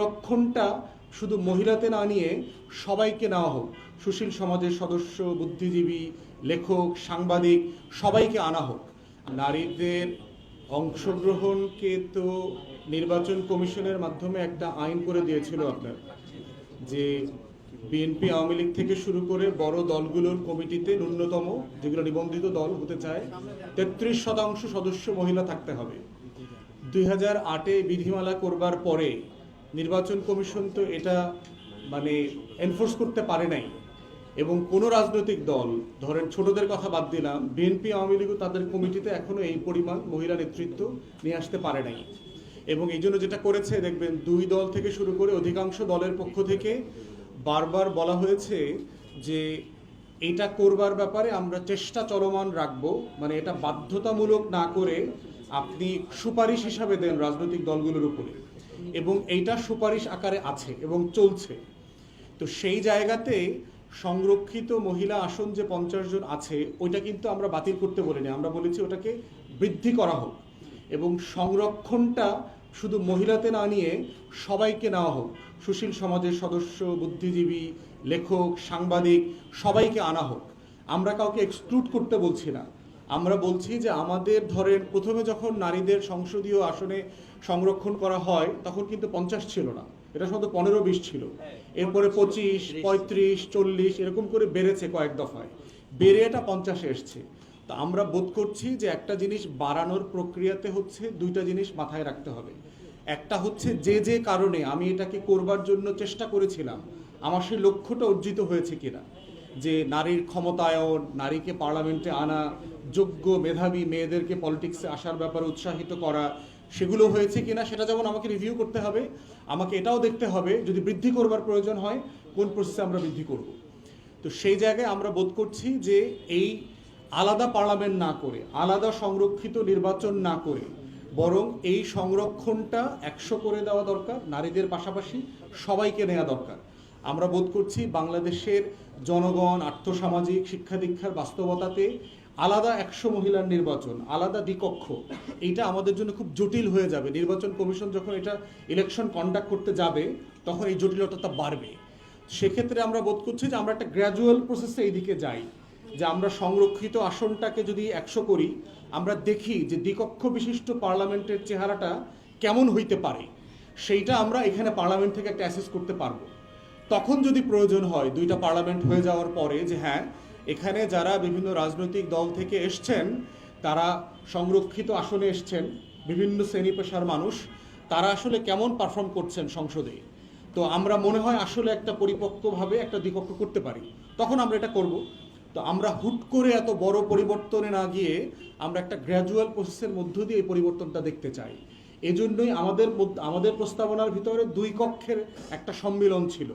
সংরক্ষণটা শুধু মহিলাতে না নিয়ে সবাইকে নেওয়া হোক। সুশীল সমাজের সদস্য, বুদ্ধিজীবী, লেখক, সাংবাদিক, সবাইকে আনা হোক। নারীদের অংশগ্রহণকে তো নির্বাচন কমিশনের মাধ্যমে একটা আইন করে দিয়েছিল আপনার, যে বিএনপি আওয়ামী লীগ থেকে শুরু করে বড় দলগুলোর কমিটিতে ন্যূনতম, যেগুলো নিবন্ধিত দল হতে চায়, তেত্রিশ শতাংশ সদস্য মহিলা থাকতে হবে। দুই হাজার আটে বিধিমালা করবার পরে নির্বাচন কমিশন তো এটা মানে এনফোর্স করতে পারে নাই। এবং কোনো রাজনৈতিক দল, ধরেন ছোটদের কথা বাদ দিলাম, বিএনপি, আওয়ামী লীগও তাদের কমিটিতে এখনও এই পরিমাণ মহিলা নেতৃত্ব নিয়ে আসতে পারে নাই। এবং এই জন্য যেটা করেছে, দেখবেন দুই দল থেকে শুরু করে অধিকাংশ দলের পক্ষ থেকে বারবার বলা হয়েছে যে এটা করবার ব্যাপারে আমরা চেষ্টা চলমান রাখব মানে এটা বাধ্যতামূলক না করে আপনি সুপারিশ হিসাবে দেন রাজনৈতিক দলগুলোর উপরে। এবং এইটা সুপারিশ আকারে আছে এবং চলছে। তো সেই জায়গাতে সংরক্ষিত মহিলা আসন যে পঞ্চাশ জন আছে, ওইটা কিন্তু আমরা বাতিল করতে বলিনি। আমরা বলেছি ওটাকে বৃদ্ধি করা হোক এবং সংরক্ষণটা শুধু মহিলাতে না নিয়ে সবাইকে নেওয়া হোক। সুশীল সমাজের সদস্য, বুদ্ধিজীবী, লেখক, সাংবাদিক, সবাইকে আনা হোক। আমরা কাউকে এক্সক্লুড করতে বলছি না। আমরা বলছি যে আমাদের ধরেন প্রথমে যখন নারীদের সংসদীয় আসনে সংরক্ষণ করা হয় তখন কিন্তু পঞ্চাশ ছিল না। এটা শুধু পনেরো বিশ ছিল। এরপরে পঁচিশ পঁয়ত্রিশ চল্লিশ এরকম করে বেড়েছে কয়েক দফায়। বেড়ে এটা পঞ্চাশে এসছে। তো আমরা বোধ করছি যে একটা জিনিস বাড়ানোর প্রক্রিয়াতে হচ্ছে দুইটা জিনিস মাথায় রাখতে হবে। একটা হচ্ছে যে যে কারণে আমি এটাকে করবার জন্য চেষ্টা করেছিলাম আমার সেই লক্ষ্যটা অর্জিত হয়েছে কিনা। যে নারীর ক্ষমতায়ন, নারীকে পার্লামেন্টে আনা, যোগ্য মেধাবী মেয়েদেরকে পলিটিক্সে আসার ব্যাপারে উৎসাহিত করা, সেগুলো হয়েছে কিনা সেটা যেমন আমাকে রিভিউ করতে হবে, আমাকে এটাও দেখতে হবে যদি বৃদ্ধি করবার প্রয়োজন হয়, কোন প্রসেসে আমরা বৃদ্ধি করব। তো সেই জায়গায় আমরা বোধ করছি যে এই আলাদা পার্লামেন্ট না করে, আলাদা সংরক্ষিত নির্বাচন না করে, বরং এই সংরক্ষণটা একশো করে দেওয়া দরকার, নারীদের পাশাপাশি সবাইকে নেওয়া দরকার। আমরা বোধ করছি বাংলাদেশের জনগণ, আর্থসামাজিক শিক্ষা দীক্ষার বাস্তবতাতে আলাদা একশো মহিলার নির্বাচন, আলাদা দ্বিকক্ষ, এইটা আমাদের জন্য খুব জটিল হয়ে যাবে। নির্বাচন কমিশন যখন এটা ইলেকশন কন্ডাক্ট করতে যাবে, তখন এই জটিলতাটা বাড়বে। সেক্ষেত্রে আমরা বোধ করছি যে আমরা একটা গ্র্যাজুয়াল প্রসেসে এইদিকে যাই, যে আমরা সংরক্ষিত আসনটাকে যদি একশো করি, আমরা দেখি যে দ্বিকক্ষ বিশিষ্ট পার্লামেন্টের চেহারাটা কেমন হইতে পারে, সেইটা আমরা এখানে পার্লামেন্ট থেকে একটা অ্যাসেস করতে পারব। তখন যদি প্রয়োজন হয়, দুইটা পার্লামেন্ট হয়ে যাওয়ার পরে যে হ্যাঁ এখানে যারা বিভিন্ন রাজনৈতিক দল থেকে এসছেন, তারা সংরক্ষিত আসনে এসছেন, বিভিন্ন শ্রেণি পেশার মানুষ, তারা আসলে কেমন পারফর্ম করছেন সংসদে? তো আমরা মনে হয় আসলে একটা পরিপক্কভাবে একটা দ্বিকক্ষ করতে পারি। তখন আমরা এটা করব। তো আমরা হুট করে এত বড় পরিবর্তনে না গিয়ে আমরা একটা গ্র্যাজুয়াল প্রসেসের মধ্য দিয়ে এই পরিবর্তনটা দেখতে চাই। এজন্যই আমাদের আমাদের প্রস্তাবনার ভিতরে দুই কক্ষের একটা সম্মিলন ছিল।